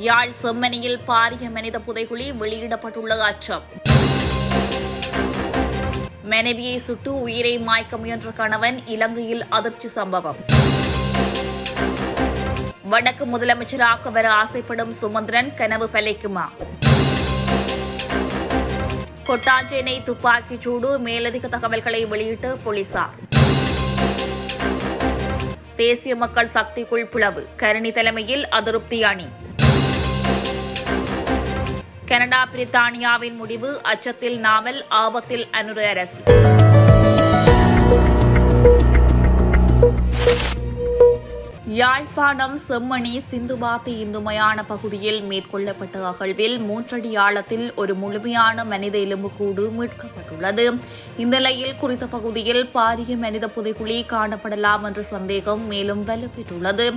யாழ் செம்மணியில் பாரிய மனித புதைகுழி வெளியிடப்பட்டுள்ள அச்சம். மனைவியை சுட்டு உயிரை மாய்க்க முயன்ற கணவன் இலங்கையில் அதிர்ச்சி சம்பவம். வடக்கு முதலமைச்சராக வர ஆசைப்படும் சுமந்திரன் கனவு பலைக்குமா? கொட்டாஞ்சேனை துப்பாக்கிச் சூடு மேலதிக தகவல்களை வெளியிட்ட போலீசார். தேசிய மக்கள் சக்திக்குள் புலவு. கருணி தலைமையில் அதிருப்தி அணி. கனடா பிரித்தானியாவின் முடிவு அச்சத்தில் நாமல் ஆபத்தில் அனுர அரசு யாழ்ப்பாணம் செம்மணி சிந்துபாத்தி இந்துமயான பகுதியில் மேற்கொள்ளப்பட்ட அகழ்வில் மூன்றடி ஆழத்தில் ஒரு முழுமையான மனித எலும்புக்கூடு மீட்கப்பட்டுள்ளது. இந்நிலையில் குறித்த பகுதியில் பாரிய மனித புதைக்குழி காணப்படலாம் என்ற சந்தேகம் மேலும் வலுப்பெற்றுள்ளது.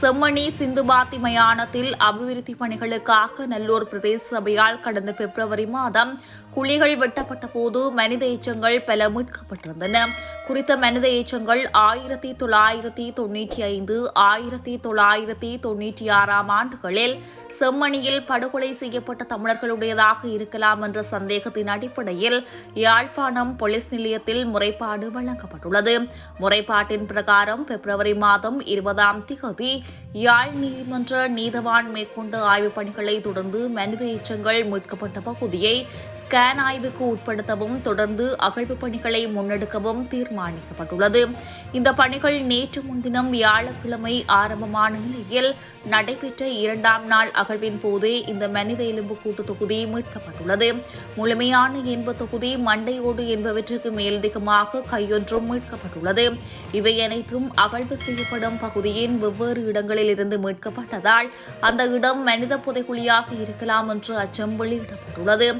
செம்மணி சிந்துபாத்தி மயானத்தில் அபிவிருத்தி பணிகளுக்காக நல்லூர் பிரதேச சபையால் கடந்த பிப்ரவரி மாதம் குழிகள் வெட்டப்பட்ட போது மனித எச்சங்கள் பல மீட்கப்பட்டிருந்தன. குறித்த மனித ஏற்றங்கள் ஆயிரத்தி தொள்ளாயிரத்தி தொன்னூற்றி ஐந்து ஆயிரத்தி தொள்ளாயிரத்தி தொன்னூற்றி ஆறாம் ஆண்டுகளில் செம்மணியில் படுகொலை செய்யப்பட்ட தமிழர்களுடையதாக இருக்கலாம் என்ற சந்தேகத்தின் அடிப்படையில் யாழ்ப்பாணம் போலீஸ் நிலையத்தில் முறைப்பாடு வழங்கப்பட்டுள்ளது. முறைப்பாட்டின் பிரகாரம் பிப்ரவரி மாதம் இருபதாம் திகதி யாழ் நீதிமன்ற நீதவான் மேற்கொண்ட ஆய்வுப் பணிகளை தொடர்ந்து மனித ஏற்றங்கள் மீட்கப்பட்ட பகுதியை ஸ்கேன் ஆய்வுக்கு உட்படுத்தவும் தொடர்ந்து அகழ்வு பணிகளை முன்னெடுக்கவும் தீர்மானிக்கப்பட்டுள்ளது இந்த பணிகள் நேற்று முன்தினம் வியாழக்கிழமை ஆரம்பமான நிலையில் நடைபெற்ற இரண்டாம் நாள் அகழ்வின் போதே இந்த மனித எலும்பு கூட்டு தொகுதி மீட்கப்பட்டுள்ளது. முழுமையான என்ப தொகுதி மண்டையோடு என்பவற்றுக்கு மேலதிகமாக கையொன்றும் மீட்கப்பட்டுள்ளது. இவை அனைத்தும் அகழ்வு செய்யப்படும் பகுதியின் வெவ்வேறு இடங்களில் இருந்து மீட்கப்பட்டதால் அந்த இடம் மனித புதைகுழியாக இருக்கலாம் என்று அச்சம் வெளியிடப்பட்டுள்ளது.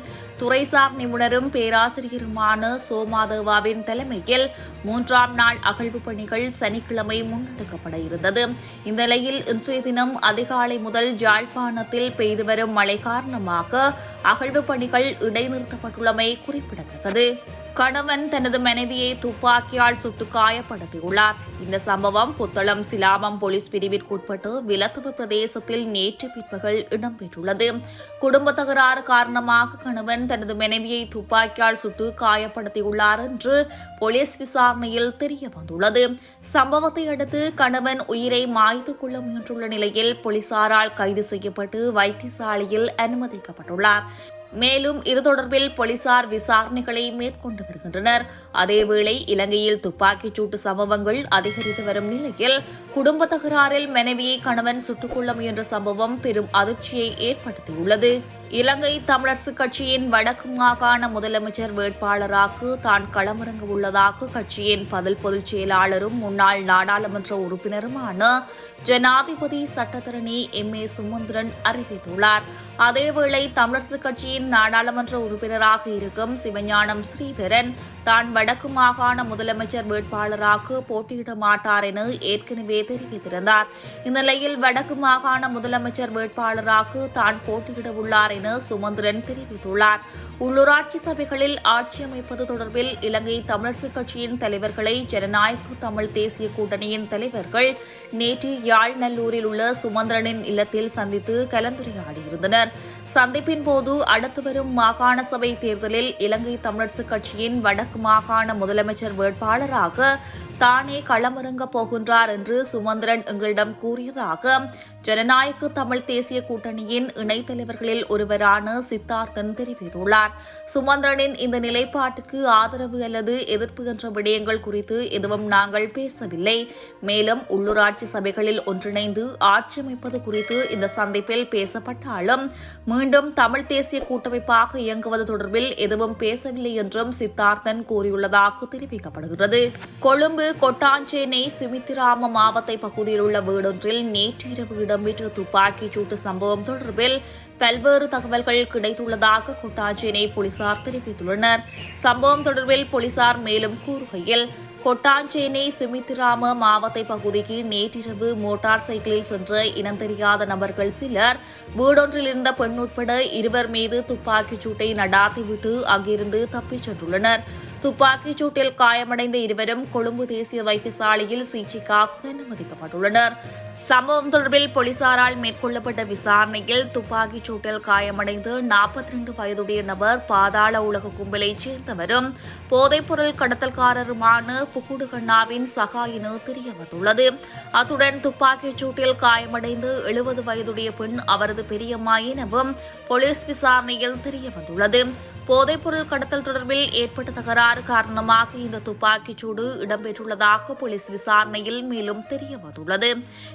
துறைசார் நிபுணரும் பேராசிரியருமான சோமாதேவாவின் தலைமையில் மூன்றாம் நாள் அகழ்வு பணிகள் சனிக்கிழமை முன்னெடுக்கப்பட இருந்தது. இந்த நிலையில் இன்றைய தினம் அதிகாலை முதல் யாழ்ப்பாணத்தில் பெய்து வரும் மழை காரணமாக அகழ்வு பணிகள் இடைநிறுத்தப்பட்டுள்ளமை குறிப்பிடத்தக்கது. கணவன் தனது மனைவியை துப்பாக்கியால் சுட்டு காயப்படுத்தியுள்ளார். இந்த சம்பவம் புத்தளம் சிலாமம் போலீஸ் பிரிவிற்குட்பட்டு விலத்துவ பிரதேசத்தில் நேற்று பிற்பகல் இடம்பெற்றுள்ளது. குடும்ப தகராறு காரணமாக கணவன் தனது மனைவியை துப்பாக்கியால் சுட்டு காயப்படுத்தியுள்ளார் என்று போலீஸ் விசாரணையில் தெரிய வந்துள்ளது சம்பவத்தை அடுத்து கணவன் உயிரை மாய்த்து கொள்ள முயன்றுள்ள நிலையில் போலீசாரால் கைது செய்யப்பட்டு வைத்தியசாலையில் அனுமதிக்கப்பட்டுள்ளார். மேலும் இது தொடர்பில் போலீசார் விசாரணைகளை மேற்கொண்டு வருகின்றனர். அதேவேளை இலங்கையில் துப்பாக்கிச் சூட்டு சம்பவங்கள் அதிகரித்து வரும் நிலையில் குடும்ப தகராறில் மனைவியை கணவன் சுட்டுக் கொள்ள முயன்ற சம்பவம் பெரும் அதிர்ச்சியை ஏற்படுத்தியுள்ளது. இலங்கை தமிழரசு கட்சியின் வடக்கு மாகாண முதலமைச்சர் வேட்பாளராக தான் களமிறங்க உள்ளதாக கட்சியின் பதில் பொதுச் செயலாளரும் முன்னாள் நாடாளுமன்ற உறுப்பினருமான ஜனாதிபதி சட்டத்தரணி எம் ஏ சுமந்திரன் அறிவித்துள்ளார். அதேவேளை தமிழரசு கட்சியின் கட்சியின் நாடாளுமன்ற உறுப்பினராக இருக்கும் சிவஞானம் ஸ்ரீதரன் தான் வடக்கு மாகாண முதலமைச்சர் வேட்பாளராக போட்டியிட மாட்டார் என ஏற்கனவே தெரிவித்திருந்தார். இந்நிலையில் வடக்கு மாகாண முதலமைச்சர் வேட்பாளராக தான் போட்டியிட உள்ளார் என சுமந்திரன் தெரிவித்துள்ளார். உள்ளூராட்சி சபைகளில் ஆட்சி அமைப்பது தொடர்பில் இலங்கை தமிழரசுக் கட்சியின் தலைவர்களை ஜனநாயக தமிழ் தேசிய கூட்டணியின் தலைவர்கள் நேற்று யாழ் நல்லூரில் உள்ள சுமந்திரனின் இல்லத்தில் சந்தித்து கலந்துரையாடியிருந்தனர். சந்திப்பின் போது அடுத்த வரும் மாகாண சபை தேர்தலில் இலங்கை தமிழரசுக் கட்சியின் வடக்கு மாகாண முதலமைச்சர் வேட்பாளராக தானே களமிறங்கப் போகின்றார் என்று சுமந்திரன் எங்களிடம் கூறியதாக ஜனநாயக தமிழ் தேசிய கூட்டணியின் இணைத் தலைவர்களில் ஒருவரான சித்தார்த்தன் தெரிவித்துள்ளார். சுமந்திரனின் இந்த நிலைப்பாட்டுக்கு ஆதரவு அல்லது எதிர்ப்பு என்ற விடயங்கள் குறித்து எதுவும் நாங்கள் பேசவில்லை. மேலும் உள்ளூராட்சி சபைகளில் ஒன்றிணைந்து ஆட்சி அமைப்பது குறித்து இந்த சந்திப்பில் பேசப்பட்டாலும் மீண்டும் தமிழ் தேசிய கூட்டமைப்பாக இயங்குவது தொடர்பில் எதுவும் பேசவில்லை என்றும் சித்தார்த்தன் கூறியுள்ளதாக தெரிவிக்கப்படுகிறது. கொழும்பு கொட்டாஞ்சேனை சுமித்திராம மாவத்தை பகுதியில் உள்ள வீடொன்றில் நேற்று இரவு இடம்பெற்ற துப்பாக்கிச் சூட்டு சம்பவம் தொடர்பில் பல்வேறு தகவல்கள் கிடைத்துள்ளதாக கொட்டாஞ்சேனை போலீசார் தெரிவித்துள்ளனர். சம்பவம் தொடர்பில் போலீசார் மேலும் கூறுகையில் கொட்டாஞ்சேனை சுமித்திராம மாவத்தை பகுதிக்கு நேற்றிரவு மோட்டார் சைக்கிளில் சென்ற இனம் தெரியாத நபர்கள் சிலர் வீடொன்றில் இருந்த பெண் உட்பட இருவர் மீது துப்பாக்கிச் சூட்டை நடாத்திவிட்டு அங்கிருந்து தப்பிச் சென்றுள்ளனர். துப்பாக்கிச் சூட்டில் காயமடைந்த இருவரும் கொழும்பு தேசிய வைத்தியசாலையில் சிகிச்சைக்காக அனுமதிக்கப்பட்டுள்ளனர். சம்பவம் தொடர்பில் போலீசாரால் மேற்கொள்ளப்பட்ட விசாரணையில் துப்பாக்கிச் சூட்டில் காயமடைந்து நாற்பத்தி ரெண்டு வயதுடைய நபர் பாதாள உலக கும்பலைச் சேர்ந்தவரும் போதைப்பொருள் கடத்தல்காரருமான புக்குடுகண்ணாவின் சகா என தெரியவந்துள்ளது. அத்துடன் துப்பாக்கிச் சூட்டில் காயமடைந்து எழுபது வயதுடைய பெண் அவரது பெரியம்மா எனவும் போலீஸ் விசாரணையில் தெரியவந்துள்ளது. போதைப்பொருள் கடத்தல் தொடர்பில் ஏற்பட்ட தகராறு காரணமாக இந்த துப்பாக்கிச் சூடு இடம்பெற்றுள்ளதாக போலீஸ் விசாரணையில் மேலும் தெரியவந்துள்ளது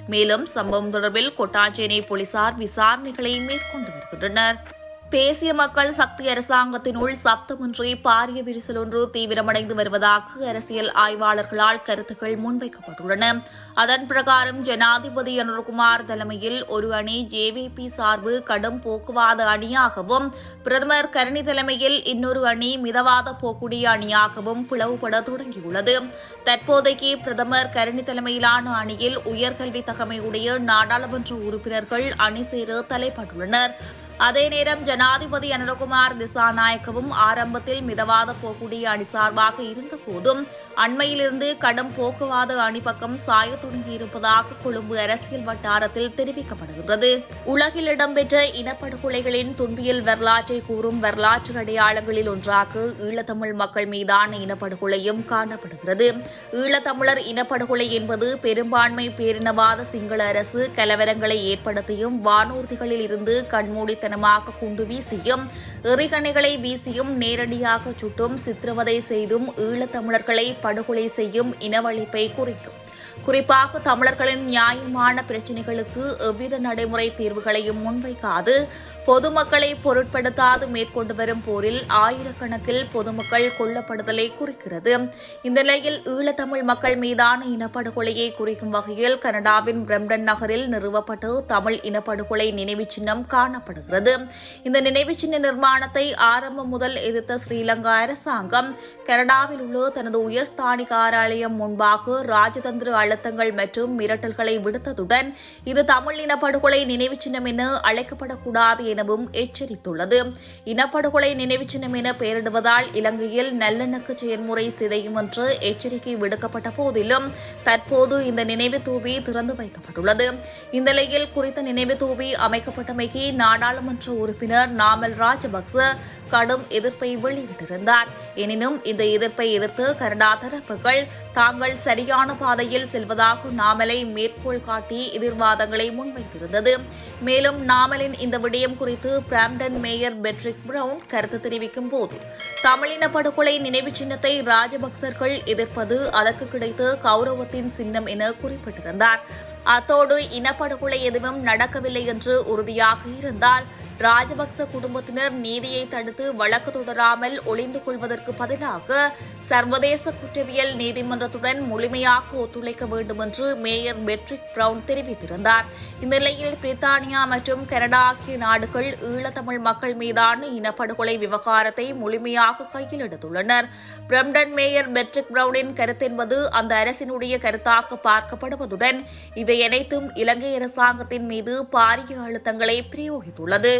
மேலும் சம்பவம் தொடர்பில் கொட்டாஞ்சேனை போலீசார் விசாரணைகளை மேற்கொண்டு வருகின்றனர். தேசிய மக்கள் சக்தி அரசாங்கத்தினுள் சப்தமின்றி பாரிய விரிசல் ஒன்று தீவிரமடைந்து வருவதாக அரசியல் ஆய்வாளர்களால் கருத்துக்கள் முன்வைக்கப்பட்டுள்ளன. அதன் பிரகாரம் ஜனாதிபதி அனுர்குமார் தலைமையில் ஒரு அணி ஜேவிபி சார்பு கடும் போக்குவாத அணியாகவும் பிரதமர் கரணி தலைமையில் இன்னொரு அணி மிதவாத போக்குடைய அணியாகவும் பிளவுபட தொடங்கியுள்ளது. தற்போதைக்கு பிரதமர் கரணி தலைமையிலான அணியில் உயர்கல்வி தகமையுடைய நாடாளுமன்ற உறுப்பினர்கள் அணி சேர தலைப்பட்டுள்ளனர். அதே நேரம் ஜனாதிபதி அனுரகுமார் திசாநாயக்கவும் ஆரம்பத்தில் மிதவாத போக்குடைய அணி சார்பாக இருந்தபோதும் அண்மையிலிருந்து கடும் போக்குவாத அணி பக்கம் சாயத் தொடங்கியிருப்பதாக கொழும்பு அரசியல் வட்டாரத்தில் தெரிவிக்கப்படுகின்றது. உலகில் இடம்பெற்ற இனப்படுகொலைகளின் துன்பியல் வரலாற்றை கூறும் வரலாற்று அடையாளங்களில் ஒன்றாக ஈழத்தமிழ் மக்கள் மீதான இனப்படுகொலையும் காணப்படுகிறது. ஈழத்தமிழர் இனப்படுகொலை என்பது பெரும்பான்மை பேரினவாத சிங்கள அரசு கலவரங்களை ஏற்படுத்தியும் வானூர்திகளில் இருந்து கண்மூடி வெறித்தனமாக குண்டு வீசியும் எறிகணைகளை வீசியும் நேரடியாக சுட்டும் சித்திரவதை செய்தும் ஈழத்தமிழர்களை படுகொலை செய்யும் இனவழிப்பை குறிக்கும். குறிப்பாக தமிழர்களின் நியாயமான பிரச்சினைகளுக்கு எவ்வித நடைமுறை தீர்வுகளையும் முன்வைக்காது. பொதுமக்களை பொருட்படுத்தாது மேற்கொண்டு வரும் போரில் ஆயிரக்கணக்கில் பொதுமக்கள் கொல்லப்படுதலை குறிக்கிறது. இந்த நிலையில் ஈழத்தமிழ் மக்கள் மீதான இனப்படுகொலையை குறிக்கும் வகையில் கனடாவின் பிரம்டன் நகரில் நிறுவப்பட்டு தமிழ் இனப்படுகொலை நினைவு சின்னம் காணப்படுகிறது. இந்த நினைவு சின்ன நிர்மாணத்தை ஆரம்பம் முதல் எதிர்த்த ஸ்ரீலங்கா அரசாங்கம் கனடாவில் உள்ள தனது உயர்ஸ்தானி காராலயம் முன்பாக ராஜதந்திர அழுத்தங்கள் மற்றும் மிரட்டல்களை விடுத்ததுடன் இது தமிழ் இனப்படுகொலை நினைவு சின்னம் என அழைக்கப்படக்கூடாது எனவும் எச்சரித்துள்ளது. இனப்படுகொலை நினைவு சின்னம் என பெயரிடுவதால் இலங்கையில் நல்லெண்ணக்கு செயல்முறை சிதையும் என்று எச்சரிக்கை விடுக்கப்பட்ட போதிலும் தற்போது இந்த நினைவு தூவி திறந்து வைக்கப்பட்டுள்ளது. இந்த நிலையில் குறித்த நினைவு தூவி அமைக்கப்பட்டமைக்கு நாடாளுமன்ற உறுப்பினர் நாமல் ராஜபக்ச கடும் எதிர்ப்பை வெளியிட்டிருந்தார். எனினும் இந்த எதிர்ப்பை எதிர்த்து கனடா தரப்புகள் தாங்கள் சரியான பாதையில் செல்வதாக நாமலை மேற்கோள் காட்டி எதிர்வாதங்களை முன்வைத்திருந்தது. மேலும் நாமலின் இந்த விடயம் குறித்து பிராம்டன் மேயர் பெட்ரிக் பிரவுன் கருத்து தெரிவிக்கும் போது தமிழின படுகொலை நினைவு சின்னத்தை ராஜபக்சர்கள் எதிர்ப்பது அதற்கு கிடைத்த கௌரவத்தின் சின்னம் என குறிப்பிட்டிருந்தார். அத்தோடு இனப்படுகொலை எதுவும் நடக்கவில்லை என்று உறுதியாக இருந்தால் ராஜபக்ச குடும்பத்தினர் நீதியை தடுத்து வழக்கு தொடராமல் ஒளிந்து கொள்வதற்கு பதிலாக சர்வதேச குற்றவியல் நீதிமன்றத்துடன் முழுமையாக ஒத்துழைக்க வேண்டும் என்று மேயர் பெட்ரிக் பிரவுன் தெரிவித்திருந்தார். இந்த நிலையில் பிரித்தானியா மற்றும் கனடா ஆகிய நாடுகள் ஈழத்தமிழ் மக்கள் மீதான இனப்படுகொலை விவகாரத்தை முழுமையாக கையில் எடுத்துள்ளனர். பிரம்டன் மேயர் பெட்ரிக் பிரவுனின் கருத்தென்பது அந்த அரசினுடைய கருத்தாக பார்க்கப்படுவதுடன் இவை அனைத்தும் இலங்கை அரசாங்கத்தின் மீது பாரிய அழுத்தங்களை பிரயோகித்துள்ளது.